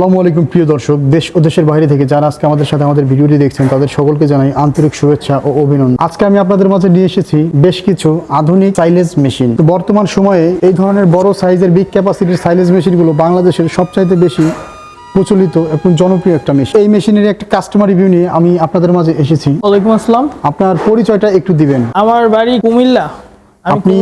আসসালামু আলাইকুম প্রিয় দর্শক। দেশ ও দেশের বাইরে থেকে যারা আজকে আমাদের সাথে আমাদের ভিডিওটি দেখছেন তাদের সকলকে জানাই আন্তরিক শুভেচ্ছা ও অভিনন্দন। আজকে আমি আপনাদের মাঝে নিয়ে এসেছি বেশ কিছু আধুনিক সাইলেজ মেশিন তো বর্তমান সময়ে এই ধরনের বড় সাইজের বিগ ক্যাপাসিটির সাইলেজ মেশিনগুলো বাংলাদেশের সবচাইতে বেশি প্রচলিত এবং জনপ্রিয় একটা মেশিন এই মেশিনের একটা কাস্টমার রিভিউ নিয়ে আমি আপনাদের মাঝে এসেছি। ওয়ালাইকুম আসসালাম। আপনার পরিচয়টা একটু দিবেন। আমার বাড়ি কুমিল্লা। আপনি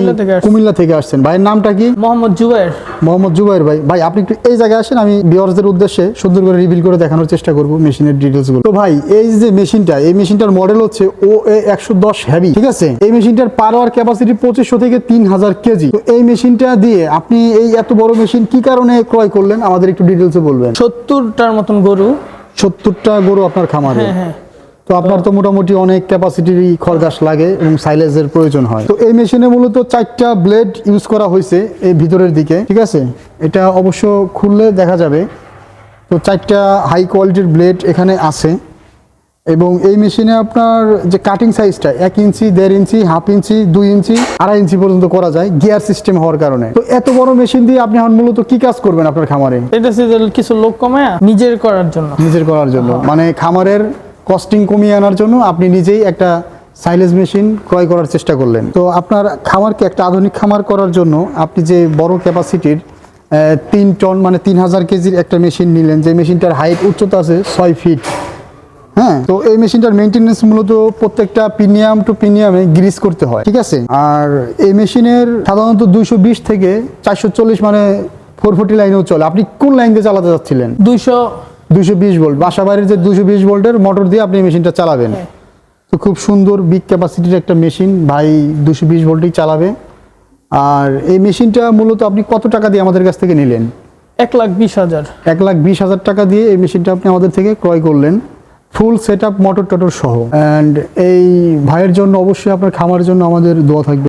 কুমিল্লা থেকে আসছেন। ভাইয়ের নামটা কি? মোহাম্মদ জুবাইর। মোহাম্মদ জুবাইর ভাই। ভাই আপনি একটু এই জায়গায় আসেন আমি ভিউয়ারদের উদ্দেশ্যে সুন্দর করে রিভিল করে দেখানোর চেষ্টা করব মেশিনের ডিটেলসগুলো। তো ভাই এই যে মেশিনটা এই মেশিনটার মডেল হচ্ছে ও এ একশো দশ হ্যাভি ঠিক আছে? এই মেশিনটার পাওয়ার ক্যাপাসিটি পঁচিশশো থেকে তিন হাজার কেজি। তো এই মেশিনটা দিয়ে আপনি এই এত বড় মেশিন কি কারণে ক্রয় করলেন? আমাদের একটু ডিটেলসে বলবেন। সত্তরটার মতন গরু। সত্তরটা গরু আপনার খামারে। হ্যাঁ হ্যাঁ। তো আপনার তো মোটামুটি অনেক ক্যাপাসিটির খরগাস লাগে এবং সাইলেজের প্রয়োজন হয়। তো এই মেশিনে মূলত চারটা ব্লেড ইউজ করা হয়েছে এই ভিতরের দিকে ঠিক আছে? এটা অবশ্য খুললে দেখা যাবে। তো চারটা হাই কোয়ালিটির ব্লেড এখানে আছে এবং এই মেশিনে আপনার যে কাটিং সাইজটা এক ইঞ্চি দেড় ইঞ্চি হাফ ইঞ্চি দুই ইঞ্চি আড়াই ইঞ্চি পর্যন্ত করা যায় গিয়ার সিস্টেম হওয়ার কারণে। তো এত বড় মেশিন দিয়ে আপনি এখন মূলত কি কাজ করবেন আপনার খামারে? এটা কিছু লোক কমায় নিজের করার জন্য। নিজের করার জন্য। মানে খামারের কস্টিং কমিয়ে আনার জন্য আপনি নিজেই একটা সাইলেজ মেশিন ক্রয় করার চেষ্টা করলেন। তো আপনার খামারকে একটা আধুনিক খামার করার জন্য আপনি যে বড় ক্যাপাসিটির তিন টন মানে তিন হাজার কেজির একটা মেশিন নিলেন, যে মেশিনটার হাইট উচ্চতা আছে ছয় ফিট হ্যাঁ? তো এই মেশিনটার মেনটেনেন্স মূলত প্রত্যেকটা প্রিমিয়াম টু প্রিমিয়ামে গ্রিস করতে হয়, ঠিক আছে? আর এই মেশিনের সাধারণত দুইশো বিশ থেকে চারশো চল্লিশ মানে ফোর ফোর্টি লাইনেও চলে। আপনি কোন লাইন দিয়ে চালাতে যাচ্ছিলেন দুইশো দুশো বিশ ভোল্ট। বাসা বাড়ির যে দুশো বিশ ভোল্টের মোটর দিয়ে আপনি মেশিনটা চালাবেন। হ্যাঁ। তো খুব সুন্দর বিগ ক্যাপাসিটির একটা মেশিন। ভাই দুশো বিশ ভোল্টেই চালাবে। আর এই মেশিনটা মূলত আপনি কত টাকা দিয়ে আমাদের কাছ থেকে নিলেন? এক লাখ বিশ হাজার। এক লাখ বিশ হাজার টাকা দিয়ে এই মেশিনটা আপনি আমাদের থেকে ক্রয় করলেন। ফুল সেট আপ মোটর টটর সহ। অ্যান্ড এই ভাইয়ের জন্য অবশ্যই আপনার খামার জন্য আমাদের দোয়া থাকবে।